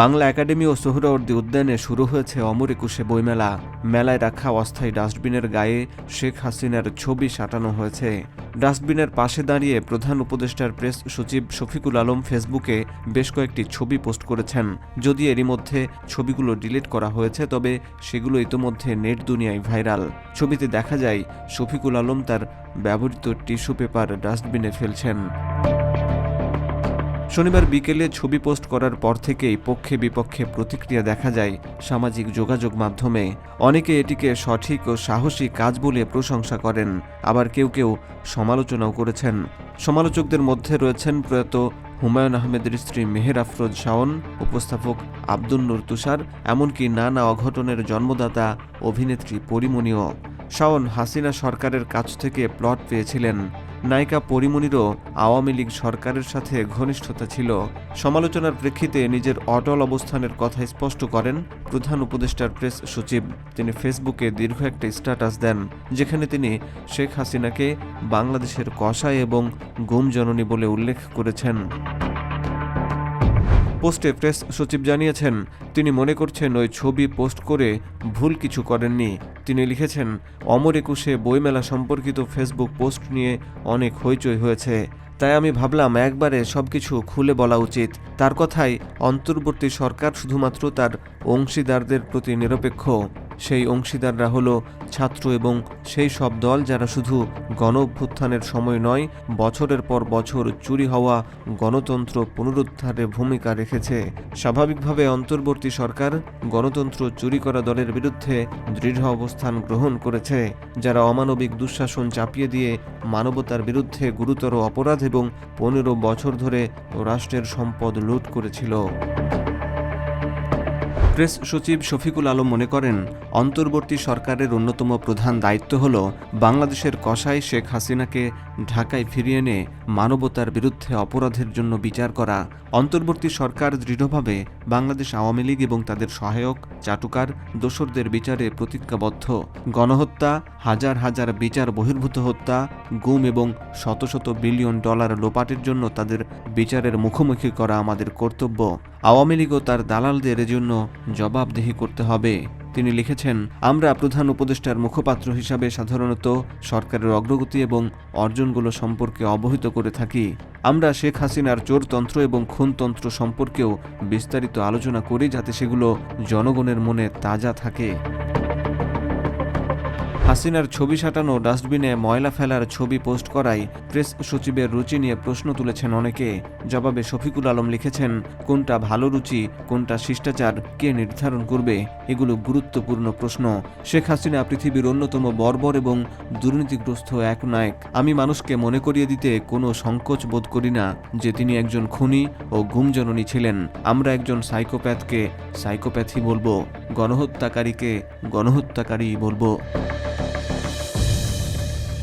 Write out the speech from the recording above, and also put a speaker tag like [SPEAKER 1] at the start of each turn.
[SPEAKER 1] Bangla academy ও সোহরাওয়ার্দী উদ্যানে শুরু হয়েছে অমর একুশে বইমেলা। মেলায় রাখা অস্থায়ী ডাস্টবিনের গায়ে শেখ হাসিনার ছবি সাঁটানো হয়েছে। ডাস্টবিনের পাশে দাঁড়িয়ে প্রধান উপদেষ্টার প্রেস সচিব শফিকুল আলম ফেসবুকে বেশ কয়েকটি ছবি পোস্ট করেছেন। যদি এরই মধ্যে ছবিগুলো ডিলিট করা হয়েছে, তবে সেগুলো ইতোমধ্যে নেট দুনিয়ায় ভাইরাল। ছবিতে দেখা যায়, শফিকুল আলম তার ব্যবহৃত টিস্যু পেপার ডাস্টবিনে ফেলছেন। শনিবার বিকেলে ছবি পোস্ট করার পর থেকেই পক্ষে বিপক্ষে প্রতিক্রিয়া দেখা যায় সামাজিক যোগাযোগ মাধ্যমে। অনেকে এটিকে সঠিক ও সাহসী কাজ বলে প্রশংসা করেন। আবার কেউ কেউ সমালোচনাও করেছেন। সমালোচকদের মধ্যে রয়েছেন প্রয়াত হুমায়ুন আহমেদের স্ত্রী মেহের আফরোজ শাওন, উপস্থাপক আব্দুল নূর তুষার, এমনকি নানা অঘটনের জন্মদাতা অভিনেত্রী পরিমণিও। শাওন হাসিনা সরকারের কাছ থেকে প্লট পেয়েছিলেন। নায়িকা পরিমণিরও আওয়ামী লীগ সরকারের সাথে ঘনিষ্ঠতা ছিল। সমালোচনার প্রেক্ষিতে নিজের অটল অবস্থানের কথা স্পষ্ট করেন প্রধান উপদেষ্টার প্রেস সচিব। তিনি ফেসবুকে দীর্ঘ একটা স্ট্যাটাস দেন, যেখানে তিনি শেখ হাসিনাকে বাংলাদেশের কষায় এবং গুমজননী বলে উল্লেখ করেছেন। পোস্টে প্রেস সচিব জানিয়েছেন, তিনি মনে করছেন ওই ছবি পোস্ট করে ভুল কিছু করেননি। তিনি লিখেছেন, অমর একুশে বইমেলা সম্পর্কিত ফেসবুক পোস্ট নিয়ে অনেক হইচই হয়েছে। তাই আমি ভাবলাম একবারে সব কিছু খুলে বলা উচিত। তার কথাই অন্তর্বর্তী সরকার শুধুমাত্র তার অংশীদারদের প্রতি নিরপেক্ষ। সেই অংশীদাররা হলো ছাত্র এবং সেই সব দল যারা শুধু গণ অভ্যুত্থানের সময় নয়, বছরের পর বছর চুরি হওয়া গণতন্ত্র পুনরুদ্ধারে ভূমিকা রেখেছে। স্বাভাবিকভাবে অন্তর্বর্তী সরকার গণতন্ত্র চুরি করা দলের বিরুদ্ধে দৃঢ় অবস্থান গ্রহণ করেছে, যারা অমানবিক দুঃশাসন চাপিয়ে দিয়ে মানবতার বিরুদ্ধে গুরুতর অপরাধ এবং পনেরো বছর ধরে রাষ্ট্রের সম্পদ লুট করেছিল। প্রেস সচিব শফিকুল আলম মনে করেন, অন্তর্বর্তী সরকারের অন্যতম প্রধান দায়িত্ব হল বাংলাদেশের কসাই শেখ হাসিনাকে ঢাকায় ফিরিয়ে এনে মানবতার বিরুদ্ধে অপরাধের জন্য বিচার করা। অন্তর্বর্তী সরকার দৃঢ়ভাবে বাংলাদেশ আওয়ামী লীগ এবং তাদের সহায়ক চাটুকার দোসরদের বিচারে প্রতিজ্ঞাবদ্ধ। গণহত্যা, হাজার হাজার বিচার বহির্ভূত হত্যা, গুম এবং শত শত বিলিয়ন ডলার লোপাটের জন্য তাদের বিচারের মুখোমুখি করা আমাদের কর্তব্য। আওয়ামী লীগও তার দালালদের জন্য জবাবদেহি করতে হবে। তিনি লিখেছেন, আমরা প্রধান উপদেষ্টার মুখপাত্র হিসাবে সাধারণত সরকারের অগ্রগতি এবং অর্জনগুলো সম্পর্কে অবহিত করে থাকি। আমরা শেখ হাসিনার চোরতন্ত্র এবং খুনতন্ত্র সম্পর্কেও বিস্তারিত আলোচনা করি যাতে সেগুলো জনগণের মনে তাজা থাকে। হাসিনার ছবি সাঁটানো ডাস্টবিনে ময়লা ফেলার ছবি পোস্ট করায় প্রেস সচিবের রুচি নিয়ে প্রশ্ন তুলেছেন অনেকে। জবাবে শফিকুল আলম লিখেছেন, কোনটা ভালো রুচি, কোনটা শিষ্টাচার, কে নির্ধারণ করবে? এগুলো গুরুত্বপূর্ণ প্রশ্ন। শেখ হাসিনা পৃথিবীর অন্যতম বর্বর এবং দুর্নীতিগ্রস্ত এক নায়ক। আমি মানুষকে মনে করিয়ে দিতে কোনো সংকোচ বোধ করি না, যে তিনি একজন খুনি ও গুমজননী ছিলেন। আমরা একজন সাইকোপ্যাথকে সাইকোপ্যাথই বলব, গণহত্যাকারীকে গণহত্যাকারী বলব।